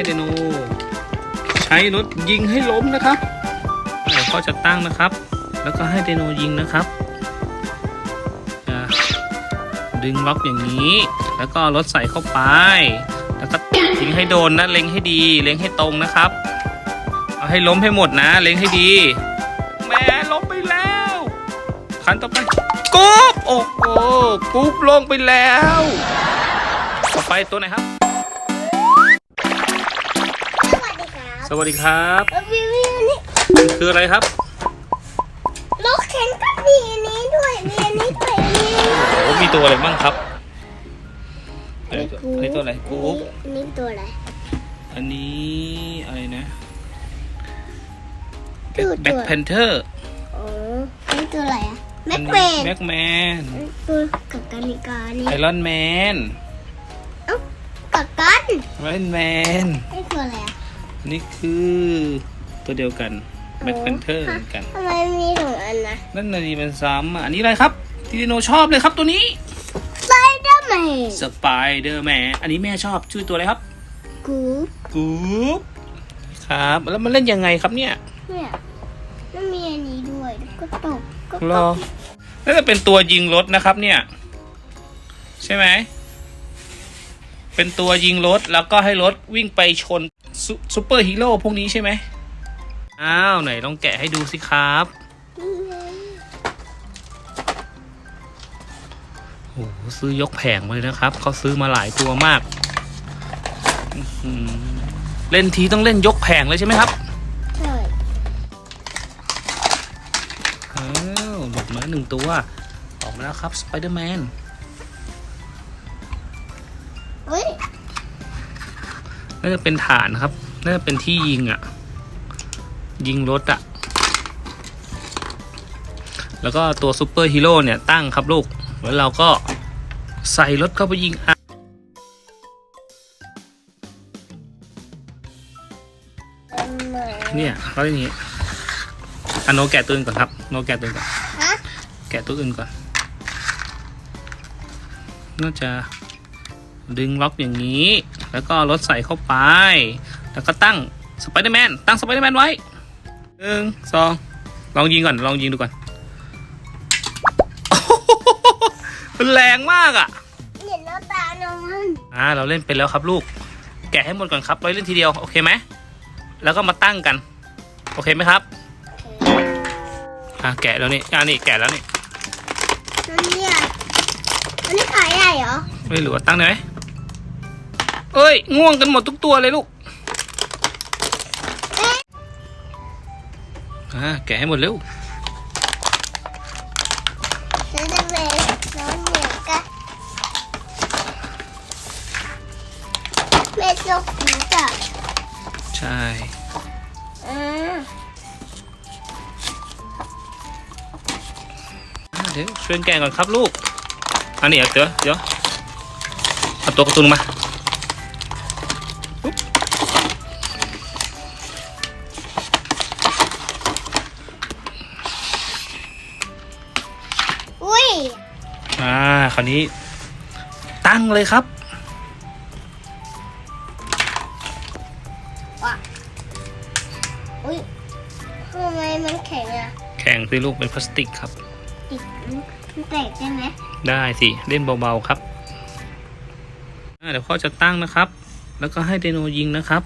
ให้เดโน ใช้รถยิงให้ล้มนะครับเดี๋ยวพ่อจะตั้งนะครับ แล้วก็ให้เดโนยิงนะครับ ดึงล็อกอย่างนี้ แล้วก็รถใส่เข้าไป แล้วก็ยิงให้โดนนะ เล็งให้ดี เล็งให้ตรงนะครับ เอาให้ล้มให้หมดนะ เล็งให้ดีแม่ล้มไปแล้วคันต่อไปกุ๊บโอ้โหกุ๊บลงไปแล้ว ต่อไปตัวไหนครับ สวัสดีครับสวัสดีครับแล้ววิววิวนี่มันคืออะไรครับรถเข็นก็มีอันนี้ด้วยมีอันนี้ด้วยมีโอ้มีตัวอะไรบ้างครับอันนี้ตัวอันนี้ตัวอะไรกุ๊บอันนี้ตัวอะไรอันนี้อะไรนะตัวแบ็คตัวแพนเทอร์อ๋ออันนี้ตัวอะไรอะแม็กเวนแบ็คแมนตัวกับกานิกานี่ไอรอนแมนเอ้ากับกันไอรอนแมนนี่ตัวอะไรอะ นี่คือตัวเดียวกันแบ็คแพนเทอร์เหมือนกัน ทำไมมีสองอันนะนั่นน่ะดีมันซ้ำอะอันนี้อะไรครับที่ดิโนชอบเลยครับตัวนี้สไปเดอร์แมนสไปเดอร์แมนอันนี้แม่ชอบชื่อตัวอะไรครับกู๊ปกู๊ปครับ แล้วมันเล่นยังไงครับเนี่ยเนี่ยแล้วมีอันนี้ด้วยก็ตกก็รตอกน่าจะเป็นตัวยิงรถนะครับเนี่ย ใช่ไหม เป็นตัวยิงรถแล้วก็ให้รถวิ่งไปชน ซุซูเปอร์ฮีโร่พวกนี้ใช่ไหมอ้าวไหนลองแกะให้ดูสิครับนี่ไงโอ้โหซื้อยกแผงมาเลยนะครับเขาซื้อมาหลายตัวมากอื้อหือเล่นทีต้องเล่นยกแผงเลยใช่ไหมครับใช่อ้าวหลุดมาหนึ่งตัว ออกมาแล้วครับสไปเดอร์แมน น่าจะเป็นฐานครับ น่าจะเป็นที่ยิงอะ่ะ ยิงรถอะ่ะ แล้วก็ตัวซูเปอร์ฮีโร่เนี่ยตั้งครับลูก แล้วเราก็ใส่รถเข้าไปยิงอะเนี่ยเขาอย่างนี้อันโนแกะตัวอื่นก่อนครับ โนแกะตัวอื่นก่อนฮะแกะตัวอื่นก่อน น่าจะ ดึงล็อกอย่างนี้ แล้วก็เอารถใส่เข้าไป แล้วก็ตั้งสไปเดอร์แมนตั้งสไปเดอร์แมนไว้หนึ่งสองลองยิงก่อน ลองยิงดูก่อนโอ้โหมันแรงมากอะเห็นแล้วตาหนอนอ่าเราเล่นเป็นแล้วครับลูก แกะให้หมดก่อนครับเราเล่นทีเดียว โอเคไหมแล้วก็มาตั้งกัน โอเคไหมครับอ่าแกะแล้วนี่อ่านี่แกะแล้วนี่อันนี้อะอันนี้ขายใหญ่เหรอ ไม่รู้ว่าตั้งได้ไหม เอ้ย ง่วงกันหมดทุกตัวเลยลูกอ่าแกะให้หมดเร็วซื้อได้เลยน้องเหมือนกันแม่จกหูจ้ะใช่อ่าอ่าเดี๋ยวช่วยแกะก่อนครับลูกอันนี้เอาเดี๋ยวเดี๋ยวเอาตัวการ์ตูนมาาคราวนี้ ตั้งเลยครับว่ะอุ้ยทำไมมันแข็งอะ แข่งสิลูกเป็นพลาสติกครับ ติดมันแตกได้ไหมได้สิ เล่นเบาๆครับอ่าเดี๋ยวพ่อจะตั้งนะครับ แล้วก็ให้เดโนยิงนะครับ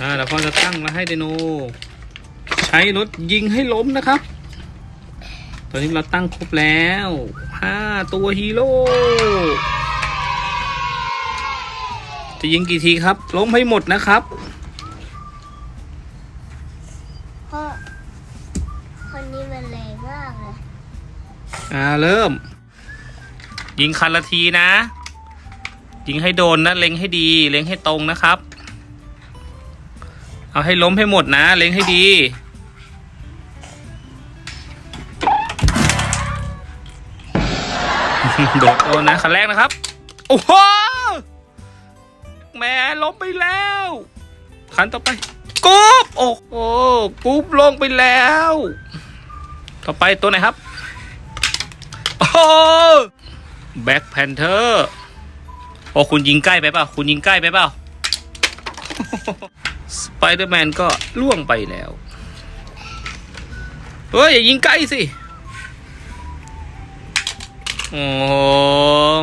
อ่าเดี๋ยวพ่อจะตั้งแล้วให้เดโน ใช้รถยิงให้ล้มนะครับ ตอนนี้เราตั้งครบแล้วห้าตัวฮีโร่จะยิงกี่ทีครับ ล้มให้หมดนะครับเพราะคนนี้มันแรงมากเลยอ่าเริ่ม ยิงคันละทีนะ ยิงให้โดนนะ เล็งให้ดี เล็งให้ตรงนะครับ เอาให้ล้มให้หมดนะ เล็งให้ดี โดดโดนนะคันแรกนะครับ โอ้โหแหม่ล้มไปแล้วคันต่อไปกุ๊บโอ้โหกุ๊บลงไปแล้ว ต่อไปตัวไหนครับ โอ้แบ็คแพนเทอร์โอ้คุณยิงใกล้ไปเปล่าคุณยิงใกล้ไปเปล่าส ไปเดอร์แมนก็ล่วงไปแล้ว เฮ้ย อย่ายิงใกล้สิ โอ้โห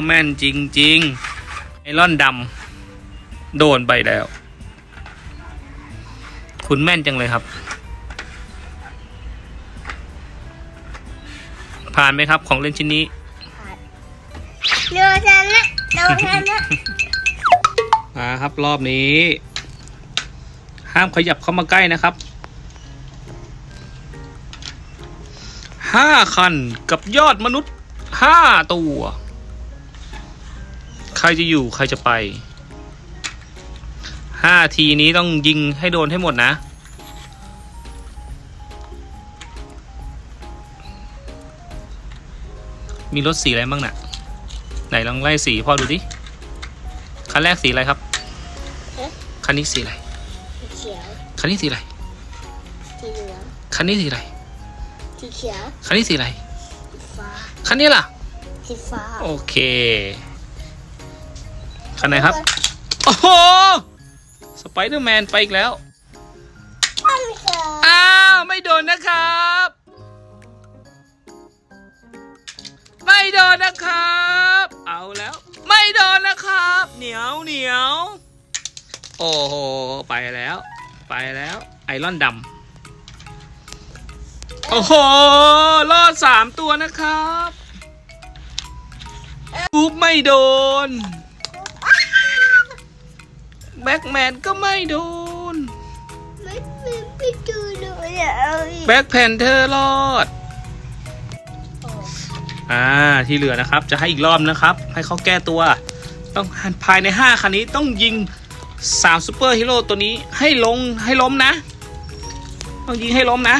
แม่นจริงๆ ไอรอนดำโดนไปแล้ว คุณแม่นจังเลยครับ ผ่านไหมครับของเล่นชิ้นนี้เรือฉันนะเรือฉันนะมาครับรอบนี้ ห้ามขยับเข้ามาใกล้นะครับห้าคันกับยอดมนุษย์ห้าตัว ใครจะอยู่ใครจะไปห้าทีนี้ต้องยิงให้โดนให้หมดนะ มีรถสีอะไรบ้างน่ะ ไหนลองไล่สีพ่อดูดิ คันแรกสีอะไรครับ คันนี้สีอะไรสีเขียว คันนี้สีอะไร สีเหลือง คันนี้สีอะไร สีเขียว คันนี้สีอะไร สีฟ้า คันนี้ล่ะ สีฟ้า โอเค คันไหนครับ โอ้โห สไปเดอร์แมนไปอีกแล้วอันเกิดอ้าว ไม่โดนนะครับ ไม่โดนนะครับ เอาแล้ว ไม่โดนนะครับ เหนียวเหนียว โอ้โห ไปแล้ว ไปแล้วไอรอนดำโอ้โหรอดสามตัวนะครับปุ๊บไม่โดน แบ็กแมนก็ไม่โดน ไม่ไม่ไม่ดูเลยแบ็กแพนเทอร์รอด อ่าที่เหลือนะครับจะให้อีกรอบนะครับ ให้เขาแก้ตัว ต้องภายใน5คันนี้ต้องยิง 3ซูเปอร์ฮีโร่ตัวนี้ให้ลงให้ล้มนะต้องยิงให้ล้มนะ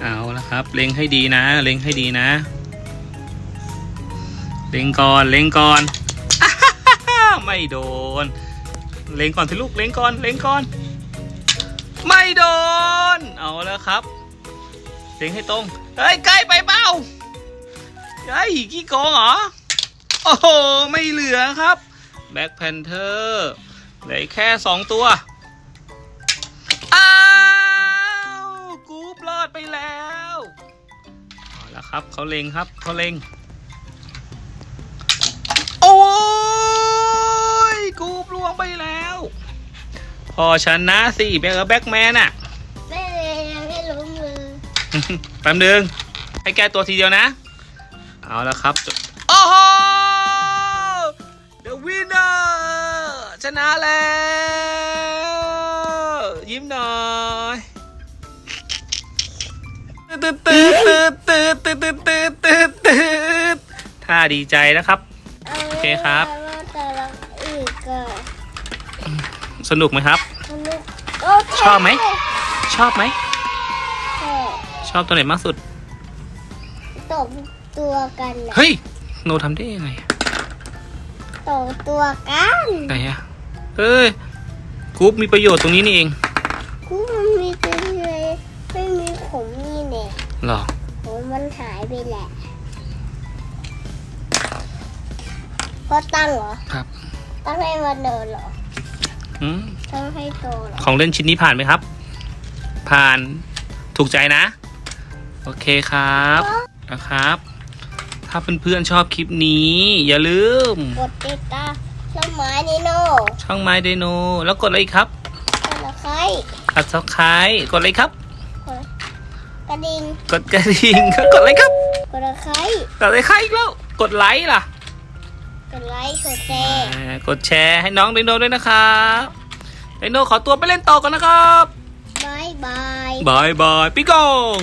เอาละครับ เล็งให้ดีนะ เล็งให้ดีนะ เล็งก่อน เล็งก่อน ไม่โดน เล็งก่อนสิลูกเล็งก่อนเล็งก่อน ไม่โดน เอาแล้วครับเล็งให้ตรงเฮ้ยใกล้ไปเปล่าเฮ้ยขี้โกงเหรอโอ้โหไม่เหลือครับแบ็คแพนเทอร์เหลือแค่สองตัวอ้าวกูปรอดไปแล้วเอาแล้วครับเขาเล็งครับเขาเล็ง โอ้ยกูปลวงไปแล้ว พอชนะสิแบ็คแบ็คแมนอะแม่ยังไม่รู้มือแป๊บนึงให้แก้ตัวทีเดียวนะ เอาแล้วครับโอ้โห The winner ชนะแล้ว ยิ้มหน่อยตืดตืดตืดตืดตืดตืดตืดตืดตืดถ้าดีใจนะครับ โอเคครับ แต่ละอีกก็ สนุกไหมครับสนุกโอเคชอบไหม ชอบไหมชอบชอบตัวไหนมากสุด ตบตัวกันน่ะเฮ้ยโนทำได้ยังไงอะตบตัวกันไหนอะเอ้ยกรุ๊ปมีประโยชน์ตรงนี้นี่เองกูมันมีตัวเลยไม่มีผมนี่เนี่ยเหรอ ผมมันหายไปแหละเพราะตั้งเหรอครับ ตั้งให้มันเดินเหรอ อืมตั้งให้โตเหรอของเล่นชิ้นนี้ผ่านไหมครับ ผ่านถูกใจนะ โอเคครับนะครับ ถ้าเพื่อนๆชอบคลิปนี้ อย่าลืม กดติดตามสมัยนิโน่ช่องไม้ไดโนแล้วกดอะไรอีกครับกดตะไคร้กดซับสไครต์กดอะไรครับกดกระดิ่งกดกระดิ่งกดอะไรครับ กดตะไคร้กดอะไรครับอีกแล้ว กดไลค์ล่ะ กดไลค์กดแชร์อ่ากดแชร์ให้น้องไดโนด้วยนะครับไดโนขอตัวไปเล่นต่อกันนะครับบายบาย บายบายพี่กอง